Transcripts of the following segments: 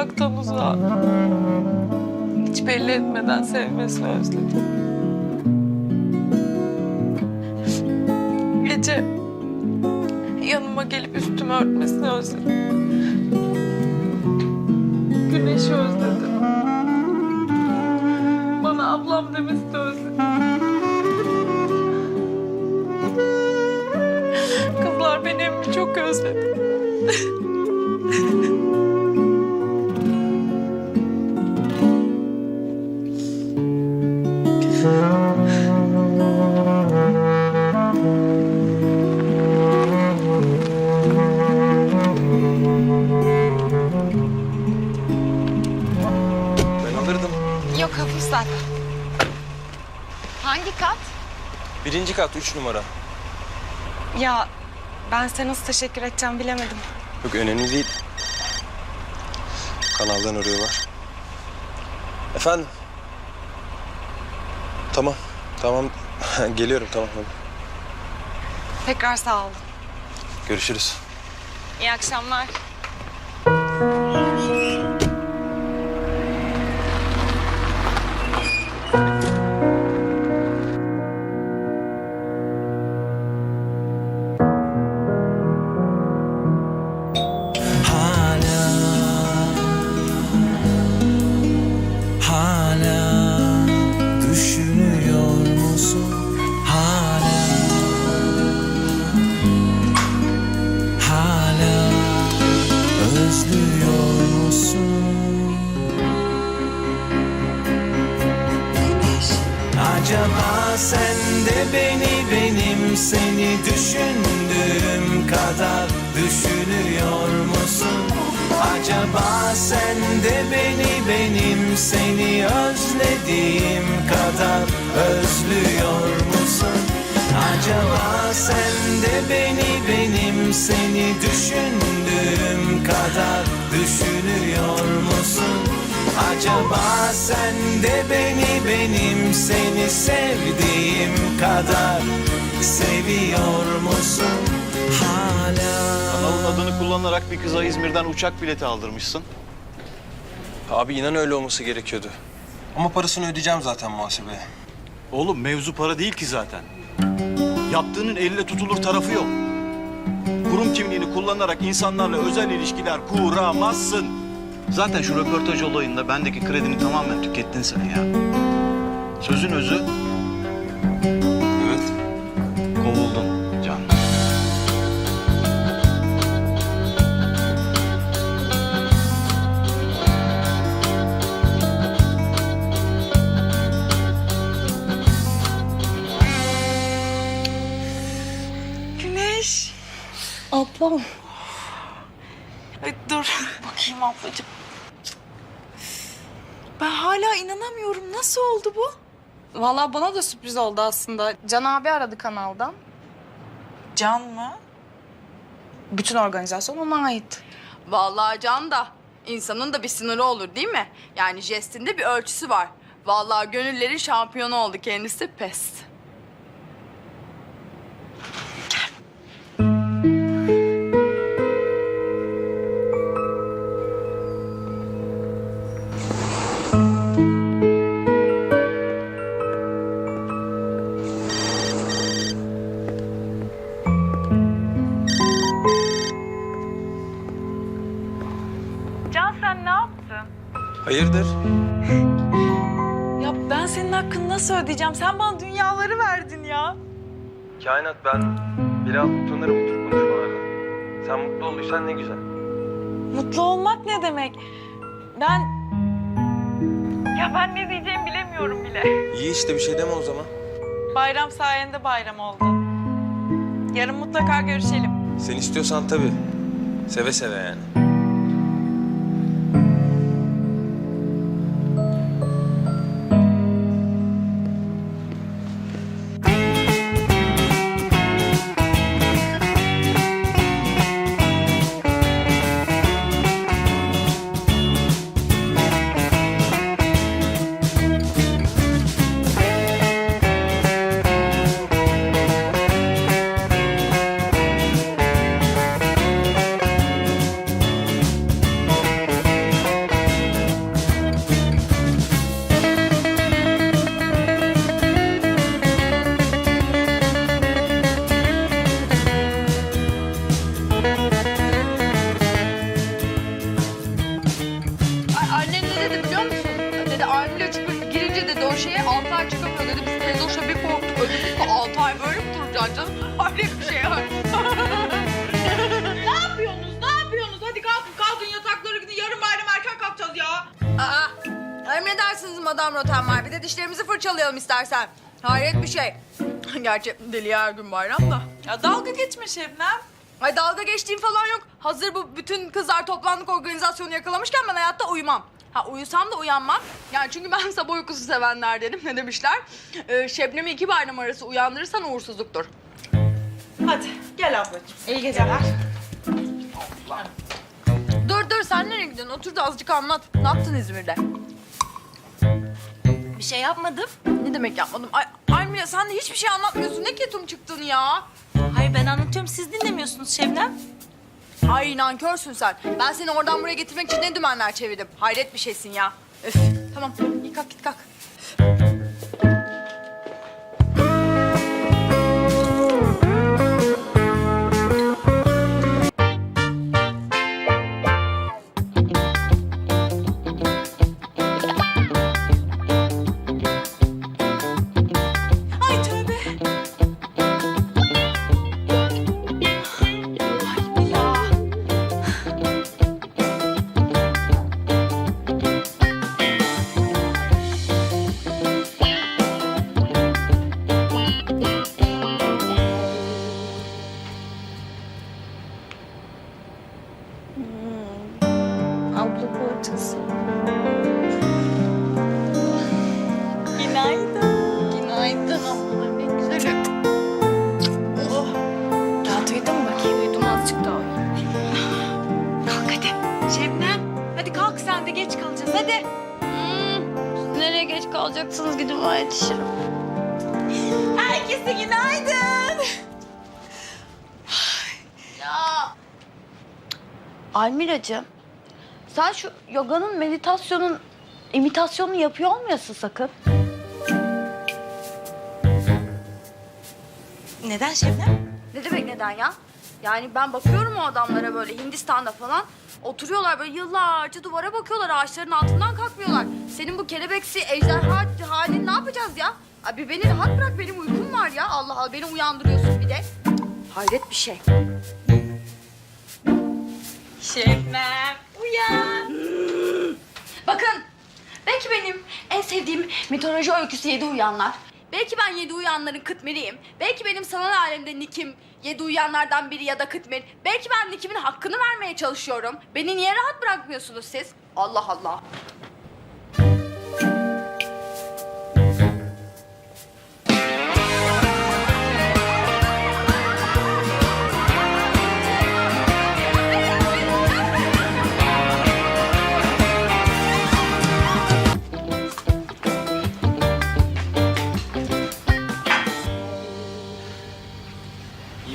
uzaktan uzağa. Hiç belli etmeden sevmesini özledim. Gece yanıma gelip üstümü örtmesini özledim. Güneşi özledim. Bana ablam demesini özledim. Kızlar beni emmi çok özledi. Birinci kat üç numara. Ya ben size nasıl teşekkür edeceğim bilemedim. Yok önemli değil. Kanaldan arıyorlar. Efendim? Tamam. Tamam. Geliyorum tamam. hadi. Tekrar sağ olun. Görüşürüz. İyi akşamlar. Düşünüyor musun? Acaba sen de beni benim seni sevdiğim kadar seviyor musun hala? Kanalın adını kullanarak bir kıza İzmir'den uçak bileti aldırmışsın. Abi inan öyle olması gerekiyordu. Ama parasını ödeyeceğim zaten muhasebeye. Oğlum mevzu para değil ki zaten. Yaptığının elle tutulur tarafı yok. Kurum kimliğini kullanarak insanlarla özel ilişkiler kuramazsın. Zaten şu röportaj olayında bendeki kredini tamamen tükettin sen ya. Sözün özü Evet. kovuldun Ablam. Ay dur. Bakayım ablacığım. Ben hala inanamıyorum. Nasıl oldu bu? Vallahi bana da sürpriz oldu aslında. Can abi aradı kanaldan. Can mı? Bütün organizasyon ona ait. Vallahi Can da insanın da bir sınırı olur değil mi? Yani jestinde bir ölçüsü var. Vallahi gönüllerin şampiyonu oldu kendisi pes. Hayırdır? Ya ben senin hakkını nasıl ödeyeceğim? Sen bana dünyaları verdin ya. Kainat ben biraz utanırım bu tür konuşmalardan. Sen mutlu olduysan ne güzel. Mutlu olmak ne demek? Ben... Ya ben ne diyeceğimi bilemiyorum bile. İyi işte bir şey deme o zaman. Bayram sayende bayram oldu. Yarın mutlaka görüşelim. Sen istiyorsan tabii. Seve seve yani. Emredersiniz Madame Rottenmeier. Bir de dişlerimizi fırçalayalım istersen. Hayret bir şey. Gerçi deli her gün bayram da. Ya dalga geçme Şebnem. Ay dalga geçtiğim falan yok. Hazır bu bütün kızlar toplandık organizasyonu yakalamışken ben hayatta uyumam. Ha uyusam da uyanmam. Yani çünkü ben sabah uykusu sevenler dedim. Ne demişler? Ee, Şebnem'i iki bayram arası uyandırırsan uğursuzluktur. Hadi gel ablacığım. İyi geceler. Dur dur sen nereye gidiyorsun? Otur da azıcık anlat. Ne yaptın İzmir'de? Bir şey yapmadım. Ne demek yapmadım? Ay Almila sen de hiçbir şey anlatmıyorsun. Ne ketum çıktın ya? Hayır ben anlatıyorum siz dinlemiyorsunuz Şebnem. Ay nankörsün sen. Ben seni oradan buraya getirmek için ne dümenler çevirdim. Hayret bir şeysin ya. Öf. Tamam kalk git kalk. Almiracığım, sen şu yoganın, meditasyonun imitasyonunu yapıyor olmayasın sakın. Neden Şebnem? Ne demek neden ya? Yani ben bakıyorum o adamlara böyle Hindistan'da falan. Oturuyorlar böyle yıllarca duvara bakıyorlar. Ağaçların altından kalkmıyorlar. Senin bu kelebeksi ejderha halin ne yapacağız ya? Abi beni rahat bırak benim uykum var ya. Allah Allah beni uyandırıyorsun bir de. Hayret bir şey. Şebnem uyan. Bakın belki benim en sevdiğim mitoloji öyküsü Yedi Uyanlar. Belki ben Yedi Uyanların kıtmiriyim. Belki benim sanal alemde Nick'im Yedi Uyanlardan biri ya da kıtmir. Belki ben Nick'imin hakkını vermeye çalışıyorum. Beni niye rahat bırakmıyorsunuz siz? Allah Allah.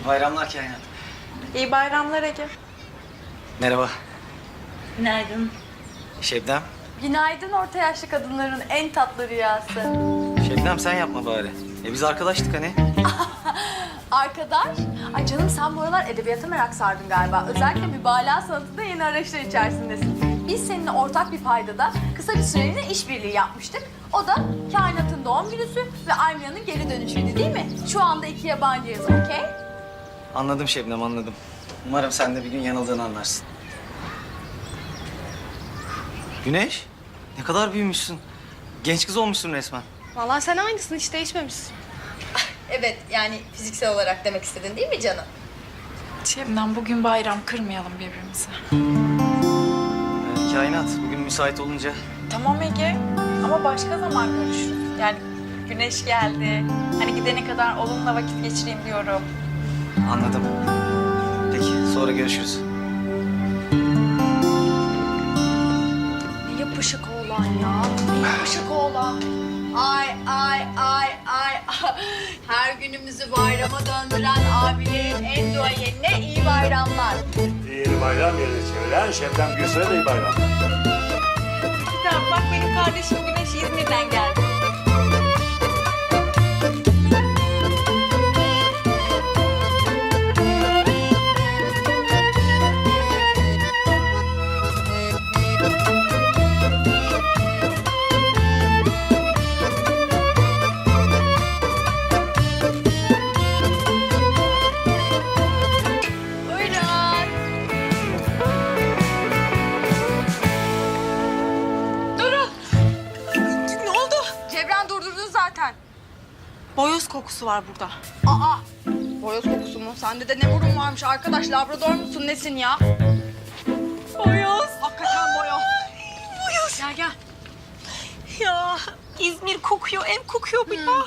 İyi bayramlar kainat. İyi bayramlar Ege. Merhaba. Günaydın. Şebnem. Günaydın orta yaşlı kadınların en tatlı rüyası. Şebnem sen yapma bari. E biz arkadaştık hani. Arkadaş, ay canım sen bu aralar edebiyata merak sardın galiba. Özellikle mübalağa sanatında yeni arayışlar içerisindesin. Biz seninle ortak bir paydada kısa bir süreliğine işbirliği yapmıştık. O da kainatın doğum günüsü ve Almia'nın geri dönüşüydü değil mi? Şu anda iki yabancıyız, okey? Anladım Şebnem anladım. Umarım sen de bir gün yanıldığını anlarsın. Güneş, ne kadar büyümüşsün. Genç kız olmuşsun resmen. Vallahi sen aynısın, hiç değişmemişsin. Evet, yani fiziksel olarak demek istedin değil mi canım? Şebnem bugün bayram kırmayalım birbirimizi. Ee, kainat, bugün müsait olunca Tamam Ege ama başka zaman görüşürüz. Yani güneş geldi. Hani gidene kadar onunla vakit geçireyim diyorum. Anladım. Peki, sonra görüşürüz. Ne yapışık oğlan ya. Yapışık oğlan. Ay ay ay ay. Her günümüzü bayrama döndüren abilerin en duayenine iyi bayramlar. Yeni bayram yerine çeviren Şebnem Gülsün'e de iyi bayram. Tamam bak benim kardeşim Güneş İzmir'den geldi. Kokusu var burada. Aa! Boyoz kokusu mu? Sende de ne burun varmış arkadaş? Labrador musun nesin ya? Boyoz. Hakikaten boyoz. Boyoz. Gel gel. Ya İzmir kokuyor, ev kokuyor bu ya.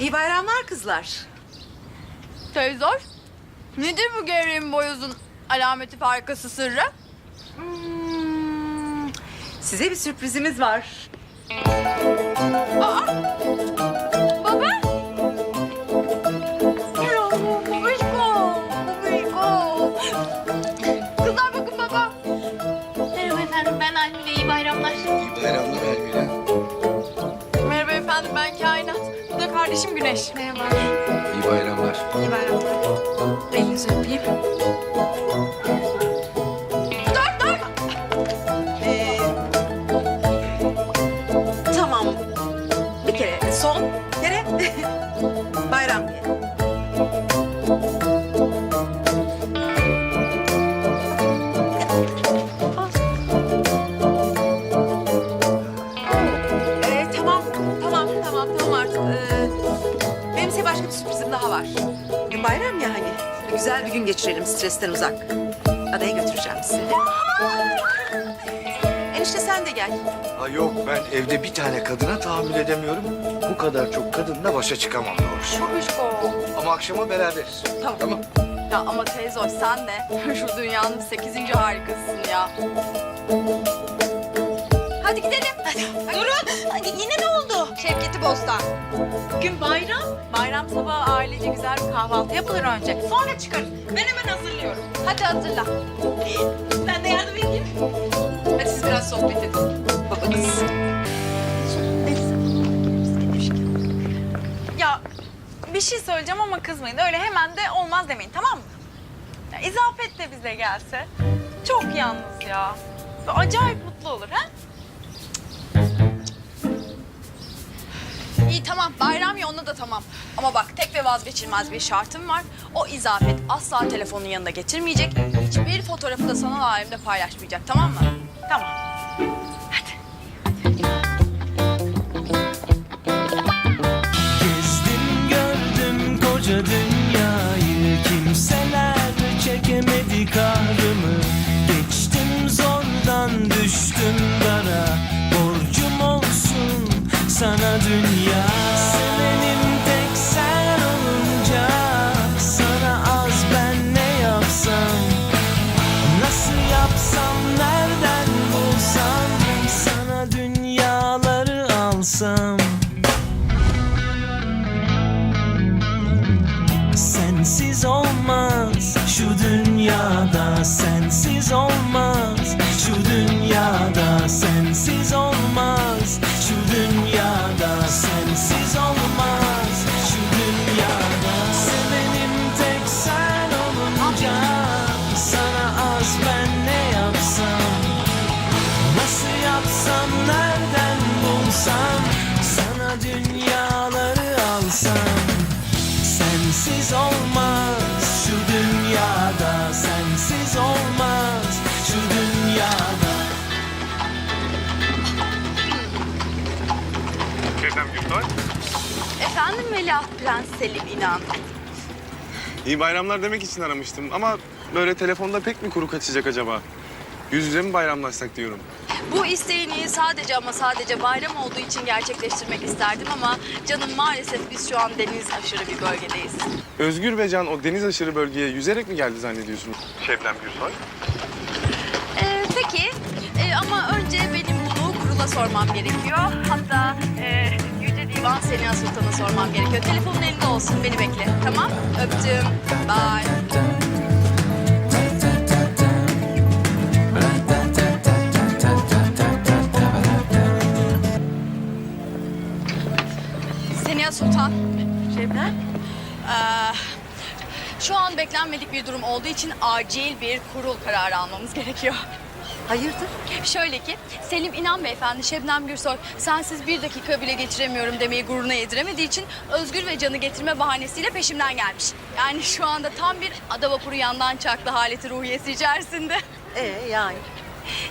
İyi bayramlar kızlar. Teyzor. Nedir bu gevreğin boyozun alameti farkası sırrı? Hmm, size bir sürprizimiz var. Baba. Kardeşim Güneş. Merhaba. İyi bayramlar. İyi bayramlar. Elinizi öpeyim. Gün geçirelim stresten uzak. Adaya götüreceğim sizi. Enişte sen de gel. Ha yok ben evde bir tane kadına tahammül edemiyorum. Bu kadar çok kadınla başa çıkamam doğrusu. Babişko. Ama akşama beraberiz. Tamam. Tamam. Ya ama teyze sen de şu dünyanın sekizinci harikasısın ya. Hadi gidelim. Durun. Hadi yine ne oldu? Şevketi Bostan. Bugün bayram. Bayram sabahı ailece güzel bir kahvaltı yapılır önce. Sonra çıkarız. Ben hemen hazırlıyorum. Hadi hazırla. Ben de yardım edeyim. Hadi siz biraz sohbet edin. Babanız. Ya bir şey söyleyeceğim ama kızmayın. Öyle hemen de olmaz demeyin tamam mı? Ya, İzafet de bize gelse. Çok yalnız ya. Acayip mutlu olur ha? İyi tamam bayram ya ona da tamam. Ama bak tek ve vazgeçilmez bir şartım var. O izafet asla telefonun yanında getirmeyecek. Hiçbir fotoğrafı da sanal alemde paylaşmayacak tamam mı? Tamam. Efendim Veliaht Prens Selim İnan. İyi bayramlar demek için aramıştım ama böyle telefonda pek mi kuru kaçacak acaba? Yüz yüze mi bayramlaşsak diyorum. Bu isteğini sadece ama sadece bayram olduğu için gerçekleştirmek isterdim ama canım maalesef biz şu an deniz aşırı bir bölgedeyiz. Özgür ve Can o deniz aşırı bölgeye yüzerek mi geldi zannediyorsunuz? Şebnem Gülsoy. Ee, peki Ee, ama önce benim bunu kurula sormam gerekiyor. Hatta e, Divan Seniha Sultan'a sormam gerekiyor. Telefonun elinde olsun beni bekle tamam? Öptüm. Bye. Seniha Sultan. Şebnem. Ee, şu an beklenmedik bir durum olduğu için acil bir kurul kararı almamız gerekiyor. Hayırdır? Şöyle ki Selim İnan Beyefendi Şebnem Gürsoy sensiz bir dakika bile geçiremiyorum demeyi gururuna yediremediği için Özgür ve Can'ı getirme bahanesiyle peşimden gelmiş. Yani şu anda tam bir ada vapuru yandan çaktı haleti ruhiyesi içerisinde. Ee yani.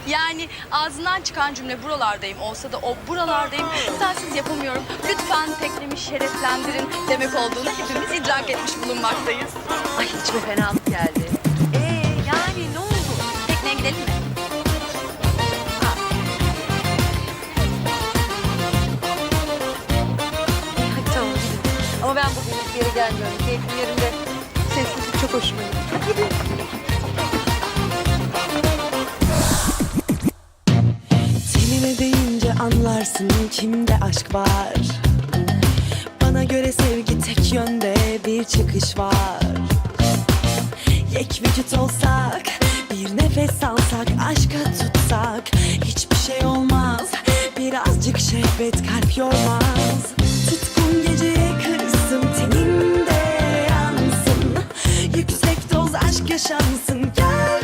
Yani ağzından çıkan cümle buralardayım olsa da o buralardayım sensiz yapamıyorum. Lütfen teknemi şereflendirin demek olduğunu hepimiz idrak etmiş bulunmaktayız. Ay içime fenalık geldi. Gelmiyorum. Keyfim yerinde. Sessizlik çok hoşuma. Tenime değince anlarsın kimde aşk var Bana göre sevgi tek yönde bir çıkış var Yek vücut olsak bir nefes alsak aşka tutsak Hiçbir şey olmaz birazcık şehvet kalp yormaz aşk yaşansın gel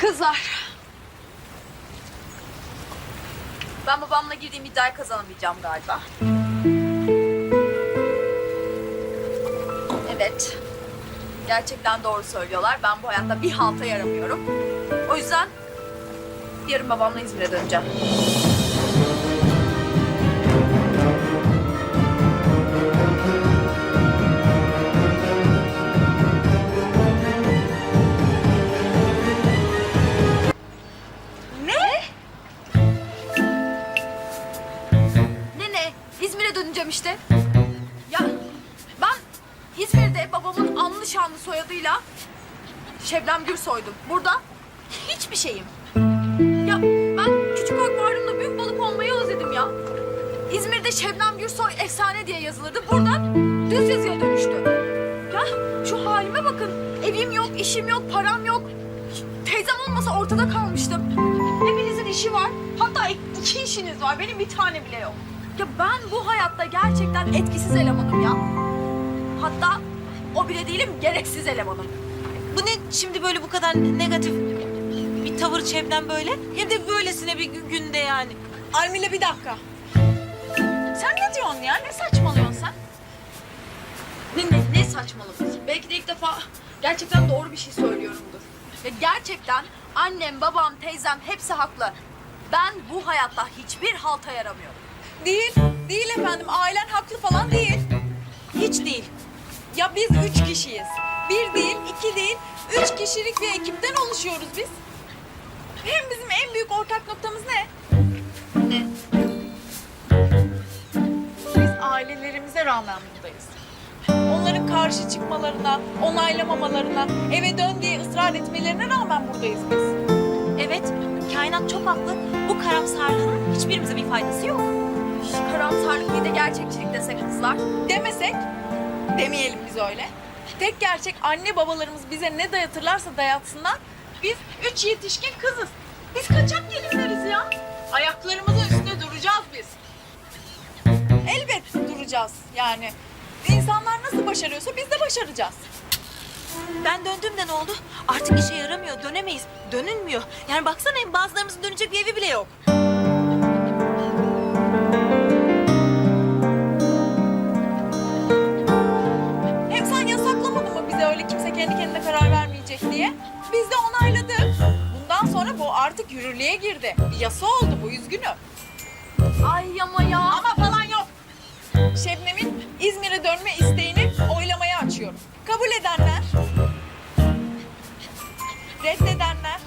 Kızlar. Ben babamla girdiğim iddiayı kazanamayacağım galiba. Evet. Gerçekten doğru söylüyorlar. Ben bu hayatta bir halta yaramıyorum. O yüzden yarın babamla İzmir'e döneceğim. Şebnem Gürsoy'dum. Burada hiçbir şeyim. Ya ben küçük akvaryumda büyük balık olmayı özledim ya. İzmir'de Şebnem Gürsoy efsane diye yazılırdı. Buradan düz yazıya dönüştü. Ya şu halime bakın. Evim yok, işim yok, param yok. Teyzem olmasa ortada kalmıştım. Hepinizin işi var. Hatta iki işiniz var. Benim bir tane bile yok. Ya ben bu hayatta gerçekten etkisiz elemanım ya. Hatta o bile değilim, gereksiz elemanım. Şimdi böyle bu kadar negatif bir tavır çevren böyle? Hem de böylesine bir gün- günde yani. Almila bir dakika. Sen ne diyorsun ya? Ne saçmalıyorsun sen? Ne, ne, ne saçmalaması? Belki de ilk defa gerçekten doğru bir şey söylüyorumdur. Ya gerçekten annem, babam, teyzem hepsi haklı. Ben bu hayatta hiçbir halta yaramıyorum. Değil. Değil efendim. Ailen haklı falan değil. Hiç değil. Ya biz üç kişiyiz. Bir değil, iki değil, üç kişilik bir ekipten oluşuyoruz biz. Hem bizim en büyük ortak noktamız ne? Ne? Biz ailelerimize rağmen buradayız. Onların karşı çıkmalarına, onaylamamalarına, eve dön diye ısrar etmelerine rağmen buradayız biz. Evet, kainat çok haklı. Bu karamsarlığın hiçbirimize bir faydası yok. Şu karamsarlık bir de gerçekçilik desek kızlar. Demesek, demeyelim biz öyle. Tek gerçek anne babalarımız bize ne dayatırlarsa dayatsınlar. Biz üç yetişkin kızız. Biz kaçak gelinleriz ya. Ayaklarımızın üstünde duracağız biz. Elbet duracağız yani. İnsanlar nasıl başarıyorsa biz de başaracağız. Ben döndüğümde ne oldu? Artık işe yaramıyor, dönemeyiz. Dönülmüyor. Yani baksana bazılarımızın dönecek bir evi bile yok. Vermeyecek diye? Biz de onayladık. Bundan sonra bu artık yürürlüğe girdi. Bir yasa oldu bu üzgünüm. Ay ama ya. Ama falan yok. Şebnem'in İzmir'e dönme isteğini oylamaya açıyorum. Kabul edenler, reddedenler,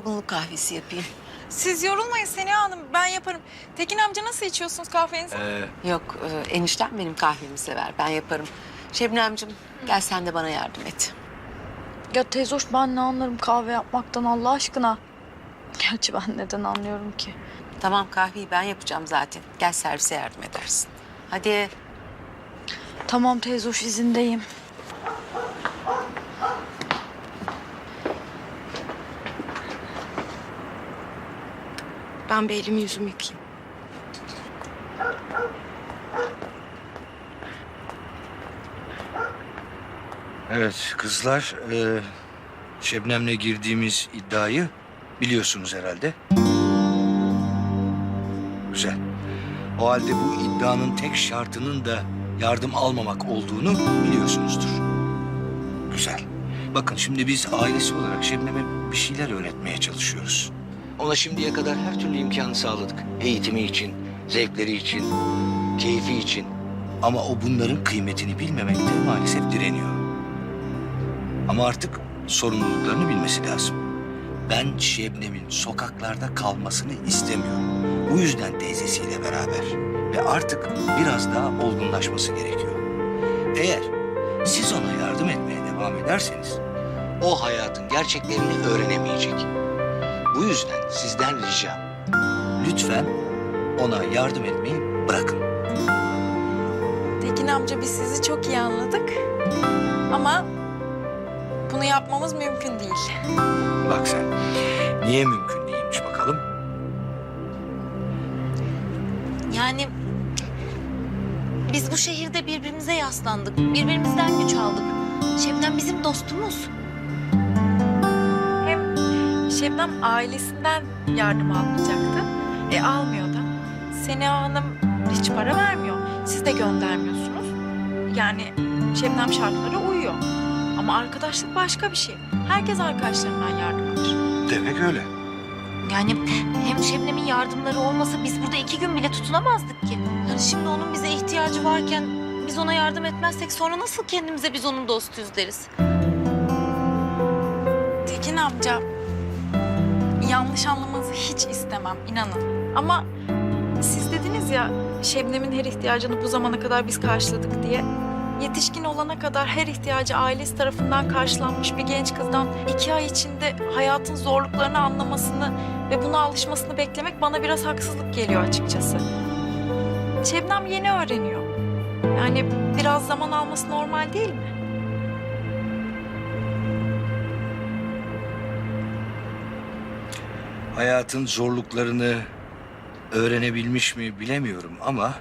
yorgunluk kahvesi yapayım. Siz yorulmayın Seniha Hanım. Ben yaparım. Tekin amca nasıl içiyorsunuz kahvenizi? Ee, Yok, e, eniştem benim kahvemi sever. Ben yaparım. Şebnemciğim gel sen de bana yardım et. Ya teyze hoş ben ne anlarım kahve yapmaktan Allah aşkına. Gerçi ben neden anlıyorum ki? Tamam kahveyi ben yapacağım zaten. Gel servise yardım edersin. Hadi. Tamam teyze hoş izindeyim. Ben bir elimi yüzümü yıkayayım. Evet kızlar, e, Şebnem'le girdiğimiz iddiayı biliyorsunuz herhalde. Güzel. O halde bu iddianın tek şartının da yardım almamak olduğunu biliyorsunuzdur. Güzel. Bakın şimdi biz ailesi olarak Şebnem'e bir şeyler öğretmeye çalışıyoruz. Ona şimdiye kadar her türlü imkanı sağladık. Eğitimi için, zevkleri için, keyfi için. Ama o bunların kıymetini bilmemekte maalesef direniyor. Ama artık sorumluluklarını bilmesi lazım. Ben Şebnem'in sokaklarda kalmasını istemiyorum. Bu yüzden teyzesiyle beraber. Ve artık biraz daha olgunlaşması gerekiyor. Eğer siz ona yardım etmeye devam ederseniz... ...o hayatın gerçeklerini öğrenemeyecek. Bu yüzden sizden ricam... ...lütfen ona yardım etmeyi bırakın. Tekin amca biz sizi çok iyi anladık. Ama bunu yapmamız mümkün değil. Bak sen, niye mümkün değilmiş bakalım? Yani biz bu şehirde birbirimize yaslandık. Birbirimizden güç aldık. Şebnem bizim dostumuz. Şebnem ailesinden yardım almayacaktı. E almıyor da. Seniha Hanım hiç para vermiyor. Siz de göndermiyorsunuz. Yani Şebnem şartlara uyuyor. Ama arkadaşlık başka bir şey. Herkes arkadaşlarından yardım alır. Demek öyle. Yani hem Şebnem'in yardımları olmasa biz burada iki gün bile tutunamazdık ki. Yani şimdi onun bize ihtiyacı varken biz ona yardım etmezsek sonra nasıl kendimize biz onun dostuyuz deriz? Tekin amca yanlış anlamanızı hiç istemem inanın. Ama siz dediniz ya Şebnem'in her ihtiyacını bu zamana kadar biz karşıladık diye. Yetişkin olana kadar her ihtiyacı ailesi tarafından karşılanmış bir genç kızdan iki ay içinde hayatın zorluklarını anlamasını ve buna alışmasını beklemek bana biraz haksızlık geliyor açıkçası. Şebnem yeni öğreniyor. Yani biraz zaman alması normal değil mi? Hayatın zorluklarını öğrenebilmiş mi bilemiyorum ama...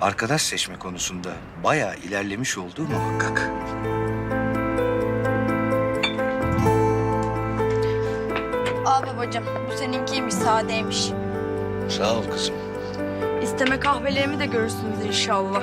...arkadaş seçme konusunda bayağı ilerlemiş olduğu muhakkak. Al babacığım bu seninkiymiş sadeymiş. Sağ ol kızım. İsteme kahvelerimi de görürsünüz inşallah.